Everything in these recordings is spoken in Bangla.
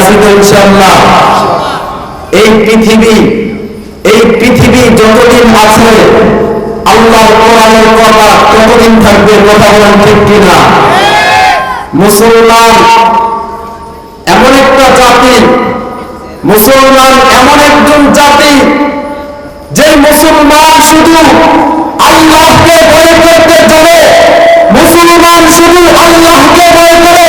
আছি তো ইনশাআল্লাহ। এই পৃথিবী এই পৃথিবী যতদিন আছে, আল্লাহর কোরআনের কথা ততদিন থাকবে, কথা বলেন ঠিক কিনা? মুসলমান এমন একটা জাতি, মুসলমান এমন একজন জাতি যে মুসলমান শুধু আল্লাহকে ভয় করতে জানে, মুসলমান শুধু আল্লাহকে ভয় করে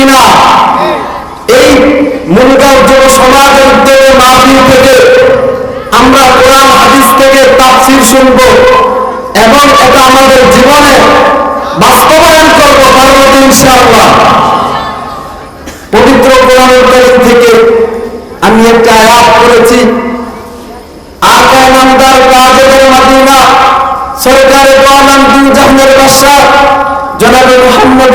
কিনা? এই মুলগাঁও সমাজের উদ্যোগে মাহফিল থেকে আমরা কোরআন, হাদিস থেকে তাফসীর শুনব এবং এটা আমাদের জীবনে বাস্তবায়ন করব পারব ইনশাআল্লাহ। পবিত্র কোরআনের কারিম থেকে আমি একটা আয়াত করেছি আকা নামদার কাজের মাদিনা, সরকারে কোরআন দু জাহানের বাদশা জনাবে মুহাম্মদ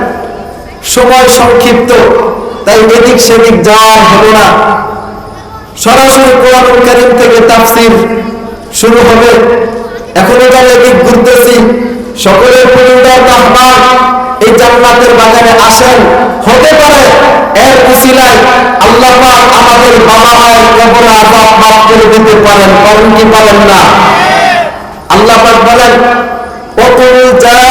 সময় সংক্ষিপ্ত, তাই এদিক সেদিক যাওয়া হলো না। সরাসরি কোরআন থেকে তাফসির শুরু হবে। এখন এখানে এদিক ঘুরতেছি। সকলের পরিবার আহ্বান এই জান্নাতের বাগানে আসেন। হতে পারে এর উসিলায় আল্লাহ আমাদের বাবা মায়ের কবর আজাব মাফ করে দিতে পারেন, কারণ কি পারেন না? আল্লাহ বলেন, অতুল যায়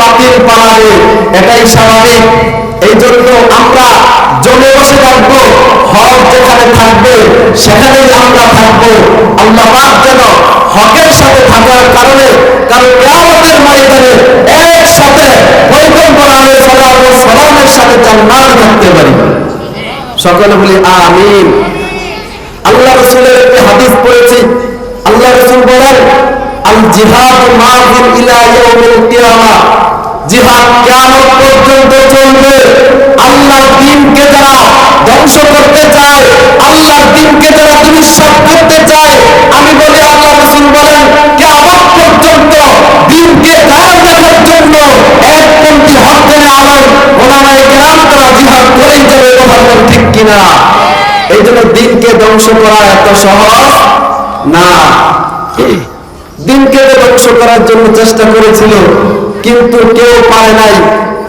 বাতিল পালাবে এটাই স্বাভাবিক। এই জন্য আমরা জমে বসে থাকব, হক যেখানে থাকবে, সেখানেই আমরা থাকব। আল্লাহ পাক যেন হকের সাথে থাকার কারণে কারণ কেয়ামতের ময়দানে একসাথে পয়গম্বর আলাইহিস সালাম ও সালামের সাথে জান্নাতে থাকতে পারি। সকলে বলি, আমিন। আল্লাহ রাসূলের একটি হাদিস পড়েছি। আল্লাহ রাসূল বলেন আল্লাহর ধ্বংস করতে আল্লাহর করতে আমি বলি আল্লাহ রাসূল বলেন, কিয়ামত পর্যন্ত দ্বীনকে কায়েম রাখার জন্য একপন্থী হকের আলম ওলামায়ে কেরাম তারা জিহাদ করেই যাবে কথা ঠিক কিনা? এই জন্য দিনকে ধ্বংস করা এত সহজ? না। দিনকে ধ্বংস করার জন্য চেষ্টা করেছিল, কিন্তু কেউ পারে নাই।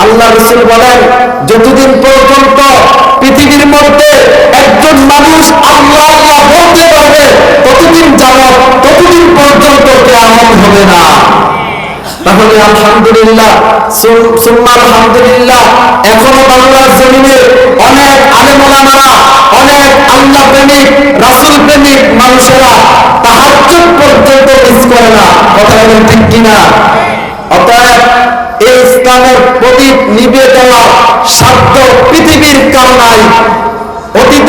আল্লাহ রসুল বলেন, যতদিন পর্যন্ত পৃথিবীর মধ্যে একজন মানুষ আল্লাহ আল্লাহ বলতে পারবে, ততদিন যাবত ততদিন পর্যন্ত কেমন হবে না। তাহলে আলহামদুলিল্লাহ আলহামদুলিল্লাহ, এখনও বাংলার জমিনে অনেক আলেমারা অনেক আল্লাহ প্রেমিক, রাসুল প্রেমিক মানুষেরা তাহাজ্জুদ পর্যন্ত মিস করে না। কথা বলেন ঠিক কিনা? অতএব এই স্থানের প্রদীপ নিবে দেওয়া সাধ্য পৃথিবীর কারণাই। অতীত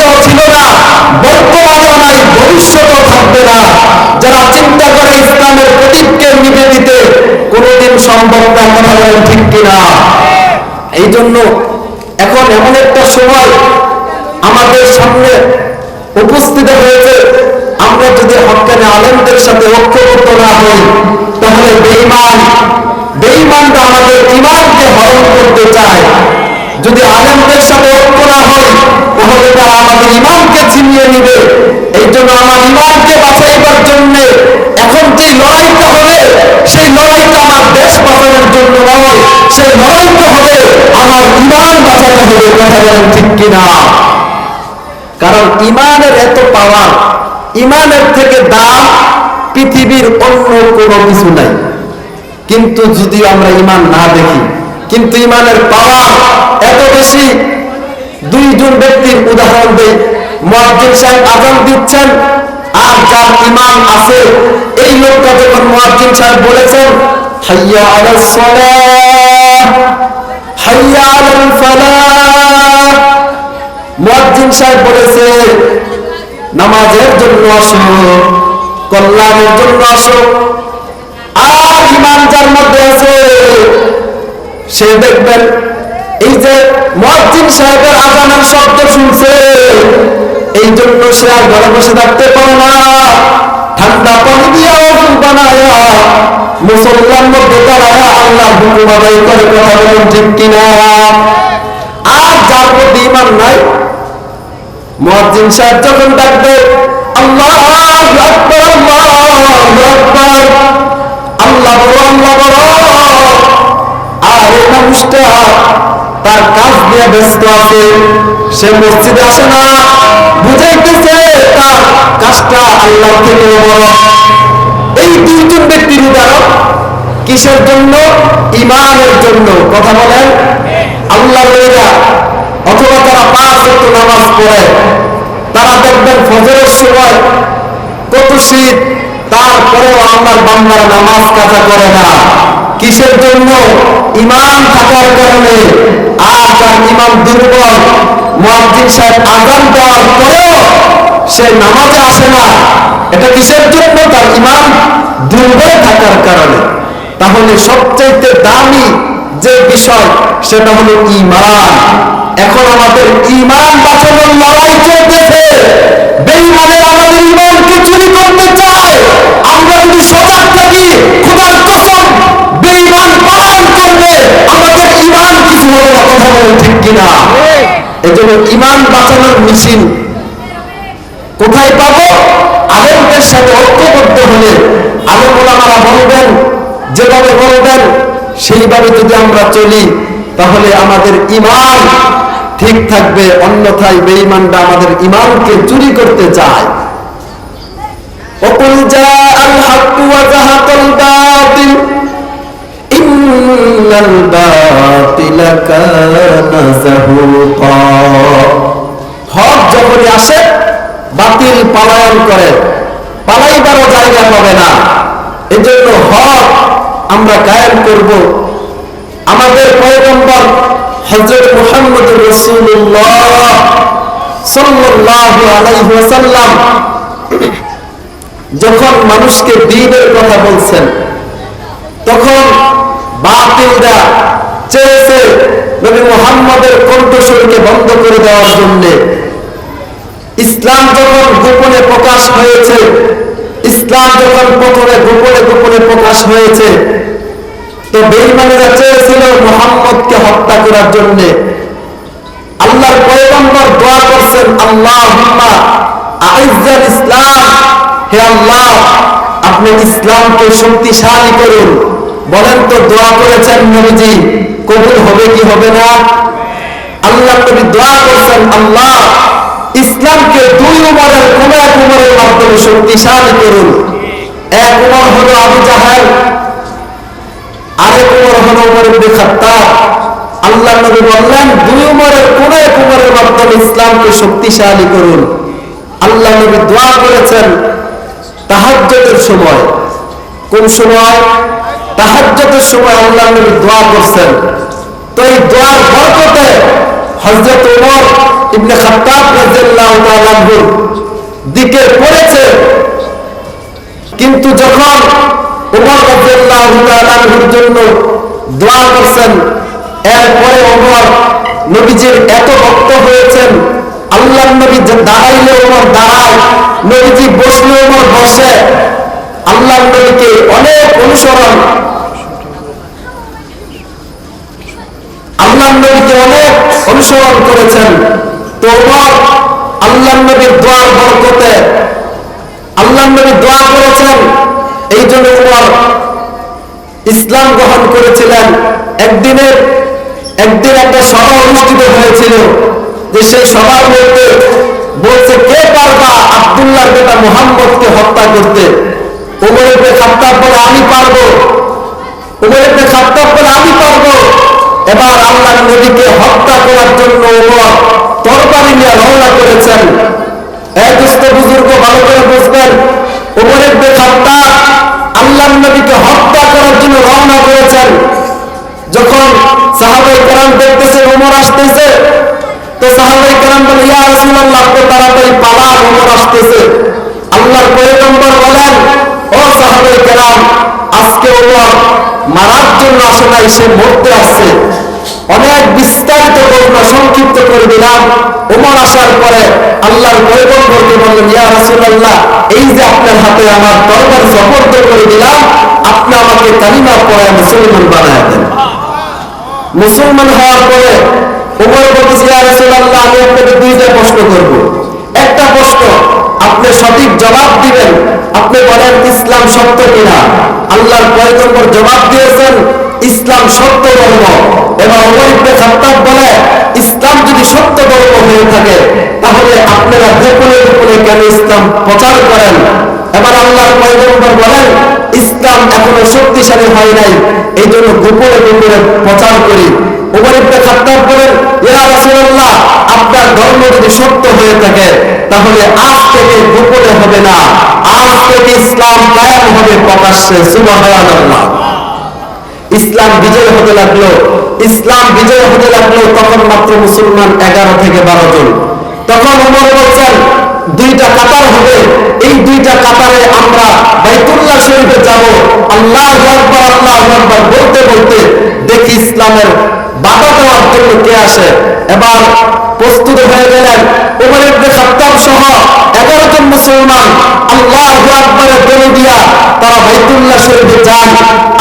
সম্ভব ঠিক কিনা? এই জন্য এখন এমন একটা সময় আমাদের সামনে উপস্থিত হয়েছে। আমরা যদি হকানে আলেমদের সাথে ঐক্যবদ্ধ না হই, তাহলে বেঈমান, বেঈমানরা আমাদের ইমানকে হরণ করতে চায়। যদি আলেমদের সাথে ঐক্য না হই, তাহলে তারা আমাদের ইমানকে ছিনিয়ে নিবে। এই জন্য আমার ইমানকে বাঁচাইবার জন্য এখন যে লড়াইটা হবে, সেই লড়াইটা দেশ বাঁচানোর জন্য নয় লড়াইটা হবে, আমার ইমান বাঁচাতে হবে ঠিক কিনা? কারণ ইমানের এত পাওয়ার ইমানের থেকে পৃথিবীর অন্য কোনো কিছু নাই। কিন্তু আমরা ইমান না দেখি, কিন্তু ইমানের পাওয়ার এত বেশি, দুইজন ব্যক্তির উদাহরণ দেই, মুয়াজ্জিন সাহেব আজান দিচ্ছেন, আর যার ইমান আছে, এই লোকটা যখন মুয়াজ্জিন সাহেব বলেছেন হাইয়া আলাস সালাহ হাইয়া আলাল ফালাহ মুয়াজ্জিন সাহেব বলেছে, নামাজের জন্য আসো, কল্যাণের জন্য আসো। আর ইমান যার মধ্যে আছে, সে দেখবেন, এই যে মুয়াজ্জিন সাহেবের আজানের শব্দ শুনছে, এই জন্য সে আর ঘরে বসে থাকতে পারে না। মুসলমান মধ্যে দাঁড়ায়া আল্লাহ হুকুম করে কথা বলেন ঠিক কিনা? আর যার মধ্যে ইমান নাই, মুয়াজ্জিন সাহেব যখন ডাকবে, আল্লাহ আল্লাহ আল্লাহ আর এই মানুষটা তার কাজ দিয়ে ব্যস্ত আছে। সে মসজিদে আসে না। বুঝাইতেছে তার কাজটা আল্লাহ থেকে এই দুইজন ব্যক্তির উদাহরণ কিসের জন্য? ইমানের জন্য। কথা বলেন। আল্লাহ অথবা তারা পাঁচ একটু নামাজ পড়ে। তারা দেখবেন ফজরের সময় কত শীত, তারপরেও আমার বান্দারা নামাজ কাজা করে না। কিসের জন্য? ইমান থাকার কারণে। আর তার ইমান দুর্বল। মুয়াজ্জিন সাহেব আজান দেওয়ার পরেও সে নামাজে আসে না। এটা কিসের জন্য? তার ইমান দুর্বল থাকার কারণে। তাহলে সবচাইতে দামি যে বিষয়, সেটা হলো ইমান। এখন আমাদের ইমান বাঁচানোর লড়াই চলতেছে বেইমানের আমাদের ইমানকে চুরি করতে চায়। আমরা যদি এজন্য ইমান বাঁচানোর মিছিল কোথায় পাবো আলেমদের সাথে ঐক্যবদ্ধ হলে আলেম ওলামারা বলবেন যেভাবে বলবেন সেইভাবে যদি আমরা চলি তাহলে আমাদের ইমান ঠিক থাকবে অন্যথায় বেঈমানরা আমাদের ইমানকে চুরি করতে চায় وقل جاء الحق وزهق الباطل إن الباطل كان زهوقا হক যখনই আসে, বাতিল পালায়ন করে। পালাইবারও জায়গা পাবে না। এজন্য হক আমরা কায়েম করব। আমাদের পয়গম্বর হযরত মুহাম্মদ আলাইহি যখন মানুষকে দ্বীনের কথা বলছেন, তখন বাতিলরা চেয়েছে নবী মুহাম্মদের কণ্ঠস্বরকে বন্ধ করে দেওয়ার জন্য। ইসলাম যখন গোপনে প্রকাশ হয়েছে, ইসলাম যখন প্রথমে গোপনে গোপনে প্রকাশ হয়েছে, তো বেইমানেরা চেয়েছিল মোহাম্মদকে হত্যা করার জন্য। আল্লাহর পয়গম্বর দোয়া করছেন আল্লাহ আইজাল ইসলাম। হে আল্লাহ, আপনি ইসলামকে শক্তিশালী করুন। বলেন তো, দোয়া করেছেন নবীজি, কবুল হবে কি হবে না? আল্লাহ নবী দোয়া করছেন, আল্লাহ ইসলামকে দুই উমরের কোন এক উমরের মাধ্যমে শক্তিশালী করুন। এক উমর হলো আবু জাহাল, আরেক উমর হলো উমর ইবনে খাত্তাব। আল্লাহ নবী বললেন, দুই উমরের কোন এক উমরের মাধ্যমে ইসলামকে শক্তিশালী করুন। আল্লাহ নবী দোয়া করেছেন, তাহাজ্জুদের সময়। কোন সময়? তাহাজ্জুদের সময় আল্লাহ নবী দোয়া করছেন। তো এই দোয়ার বরকতে হযরত ওমর ইবনে খাত্তাব রাদিয়াল্লাহু তাআলা দিকে পড়েছে। কিন্তু যখন ওমর রাদিয়াল্লাহু তাআলা আনহুর জন্য দোয়া করছেন, এরপরে ওমর নবীজির এত ভক্ত হয়েছেন, আল্লাহ নবী দাঁড়াইলে ওমর দাঁড়ায়, নবীজি বসলে ওমর বসে। আল্লাহ নবীকে অনেক অনুসরণ নবীকে অনেক অনুসরণ করেছেন। তো ওমর আল্লাহ নবীর দোয়ার বরকতে আল্লাহ নবী দোয়া করেছেন। এই জন্য উমর ইসলাম গ্রহণ করেছিলেন। একদিনের, একদিন একটা সভা অনুষ্ঠিত হয়েছিল, যে সেই সভার মধ্যে বলছে, কে পারবা আব্দুল্লাহ বেটা মোহাম্মদকে হত্যা করতে? উমরের খাত্তাব বলে, আমি পারব। উমরের খাত্তাব বলে, আমি পারব। এবার আল্লাহ নবীকে হত্যা করার জন্য তরবারি নিয়ে রওনা করেছেন। এক বুজুর্গ ভালো করে বুঝবেন উমরের বেখাত্তা আল্লাহ নবীকে হত্যা করার জন্য রওনা করেছেন। যখন সাহাবাই কেরাম দেখতেছে উমর আসতেছে, তো সাহাবাই কেরাম বলে, ইয়া রাসূলুল্লাহ আপনি তাড়াতাড়ি পালান উমর আসতেছে। আল্লাহর পয়গম্বর বলেন ও সাহাবাই কেরাম, আজকে উমর মারার জন্য আসে নাই, সে আসছে। অনেক বিস্তারিত সংক্ষিপ্ত করে দিলাম। ওমর আসার পরে আল্লাহর পয়গম্বরকে বললেন, ইয়া এই যে আপনার হাতে আমার তরবারি জবরদ করে দিলাম, আপনি আমাকে কালিমা পড়ায় মুসলমান বানায় দেন। মুসলমান হওয়ার পরে ওমর বলতেছে, ইয়া রাসূলুল্লাহ, আমি আপনাকে দুইটা প্রশ্ন করব। একটা প্রশ্ন আপনি সঠিক জবাব দিবেন। আপনি বলেন, ইসলাম সত্য কিনা? আল্লাহর পয়গম্বর জবাব দিয়েছেন, ইসলাম সত্য ধর্ম। এবং ওমর ইবনে খাত্তাব বলে, ইসলাম যদি সত্য ধর্ম হয়ে থাকে, তাহলে আপনারা গোপনে গোপনে কেন ইসলাম প্রচার করেন? এবার আল্লাহর পয়গম্বর বলেন, ইসলাম এখনও শক্তিশালী হয় নাই এই জন্য গোপনে গোপনে প্রচার করি। উমর ইবনে খাত্তাব বলেন আপনার ধর্ম যদি সত্য হয়ে থাকে, তাহলে আজ থেকে গোপনে হবে না। আজ থেকে ইসলাম কায়েম হবে প্রকাশ্যে ইসলাম বিজয় হতে লাগল। ইসলাম বিজয় হতে লাগল তখন মাত্র মুসলমান এগারো থেকে বারো জন। তখন উমর বলছেন, দুইটা কাতার হবে। এই দুইটা কাতারে আমরা বাইতুল্লাহ শরীফে যাব। আল্লাহ আল্লাহ বলতে বলতে দেখি ইসলামের দেওয়ার কে আসে। এবার প্রস্তুত হয়ে গেলেন উমর ইবনে খাত্তাব সহ এগারো জন মুসলমান আল্লাহ আকবরের বলে দিয়া তারা বাইতুল্লাহ শরীফে যান।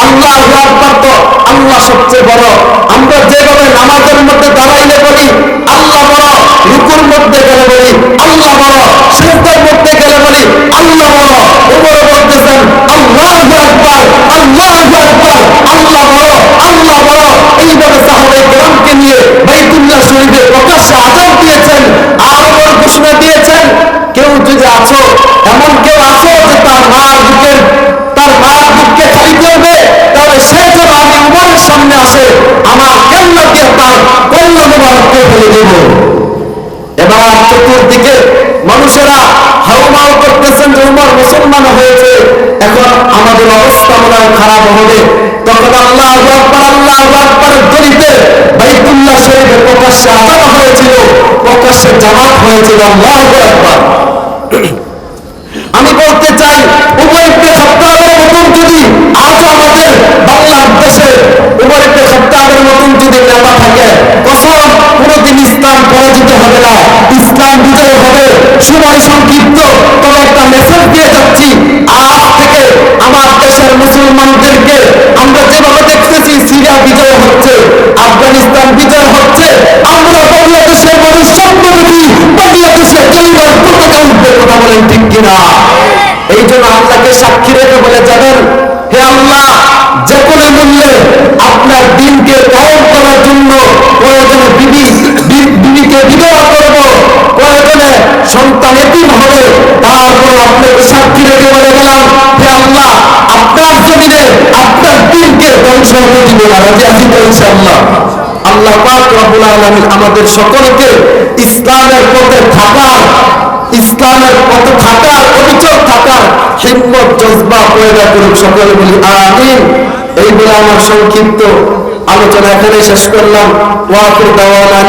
আল্লাহ আকবর তো আল্লাহ সবচেয়ে বড়। আমরা যেভাবে নামাজের মধ্যে দাঁড়াইলে বলি, আল্লাহ বড়। রুকুর মধ্যে গেলে বলি, আল্লাহ বড়। সেজদার মধ্যে গেলে বলি, আল্লাহ বড়। চতুর্দিকে মানুষেরা হাউমাউ করতেছেন যে উমর মুসলমান হয়েছে। এখন আমাদের অবস্থা মনে খারাপ হবে। তখন আল্লাহ আকবার, আল্লাহ আকবরের দলিতে বাইতুল্লাহ শরীফে প্রকাশ্যে আজাদ হয়েছিল, প্রকাশ্যে জামাত হয়েছিল, আল্লাহ আকবার। আমি বলতে চাই উমর ইবনে খাত্তাবের যদি আজ আমাদের বাংলার দেশে উমর ইবনে খাত্তাবের মতন যদি নেতা থাকে, কসম, কোনোদিন ইসলাম পরাজিত হবে না। ইসলাম বিজয় হবে, সময় সংক্ষিপ্ত, তবে একটা মেসেজ দিয়ে যাচ্ছি। আজ থেকে আমার দেশের মুসলমানদেরকে, আমরা যেভাবে দেখতেছি, সিরিয়া বিজয় হচ্ছে, আফগানিস্তান বিজয় হচ্ছে, আমরা বাংলাদেশের মানুষ স্বপ্ন দেখি বাংলাদেশে দুইবার পতাকা উঠবে কথা বলেন ঠিক কিনা? এই জন্য আল্লাহকে সাক্ষী রেখে বলে যাবেন হে আল্লাহ, যে কোনো মূল্যে আপনার দিনকে কায়েম করার জন্য প্রয়োজনে বিবি বিবিকে বিবাহ আমাদের সকলকে ইসলামের পথে থাকার, ইসলামের পথে থাকার অবিচল থাকার হিম্মত, জজবা পয়দা করুক সকলে বলি, আমিন। এই বলে আমার সংক্ষিপ্ত আলোচনা এখানে শেষ করলাম। দাওয়ান